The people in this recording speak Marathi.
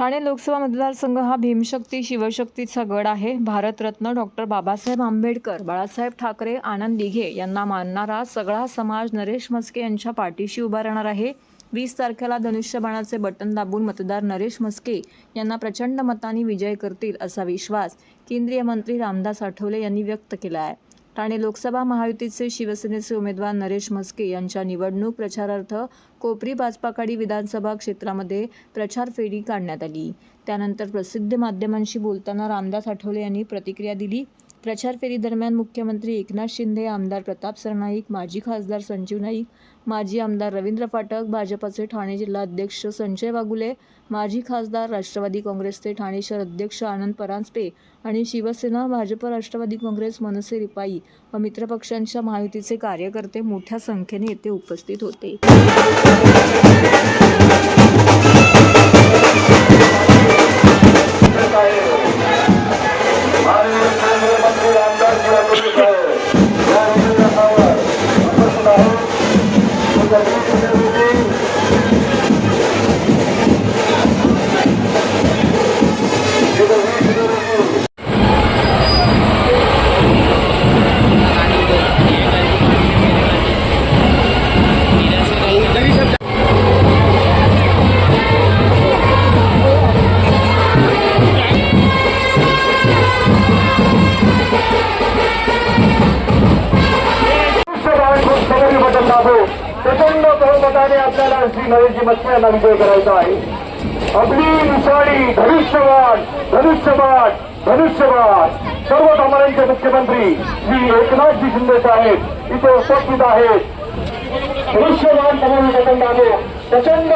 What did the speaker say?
ठाणे लोकसभा मतदारसंघ हा भीमशक्ती शिवशक्तीचा गड आहे. भारतरत्न डॉक्टर बाबासाहेब आंबेडकर बाळासाहेब ठाकरे आनंद दिघे यांना मानणारा सगळा समाज नरेश म्हस्के यांच्या पाठीशी उभा राहणार आहे. वीस तारखेला धनुष्यबाणाचे बटन दाबून मतदार नरेश म्हस्के यांना प्रचंड मतांनी विजय करतील असा विश्वास केंद्रीय मंत्री रामदास आठवले यांनी व्यक्त केला आहे. ठाणे लोकसभा महायुतीचे शिवसेनेचे उमेदवार नरेश म्हस्के यांच्या निवडणूक प्रचारार्थ कोपरी बाजपाकाडी विधानसभा क्षेत्रामध्ये प्रचार फेरी काढण्यात आली. त्यानंतर प्रसिद्ध माध्यमांशी बोलताना रामदास आठवले यांनी प्रतिक्रिया दिली. प्रचार फेरीदरम्यान मुख्यमंत्री एकनाथ शिंदे आमदार प्रताप सरनाईक माजी खासदार संजीव नाईक माजी आमदार रवींद्र फाटक भाजपचे ठाणे जिल्हा अध्यक्ष संजय वागुले माजी खासदार राष्ट्रवादी काँग्रेसचे ठाणे शहर अध्यक्ष आनंद परांजपे आणि शिवसेना भाजप राष्ट्रवादी काँग्रेस मनसे रिपाई व मित्रपक्षांच्या महायुतीचे कार्यकर्ते मोठ्या संख्येने येथे उपस्थित होते. बहुमताने आपल्याला श्री नरेशजी मस्के विजय करायचा आहे आपली विषाणी धनुष्यवान धनुष्यवान धनुष्यवान सर्व कामांचे मुख्यमंत्री श्री एकनाथजी शिंदे साहेब इथे उपस्थित आहेत धनुष्यवान प्रचंड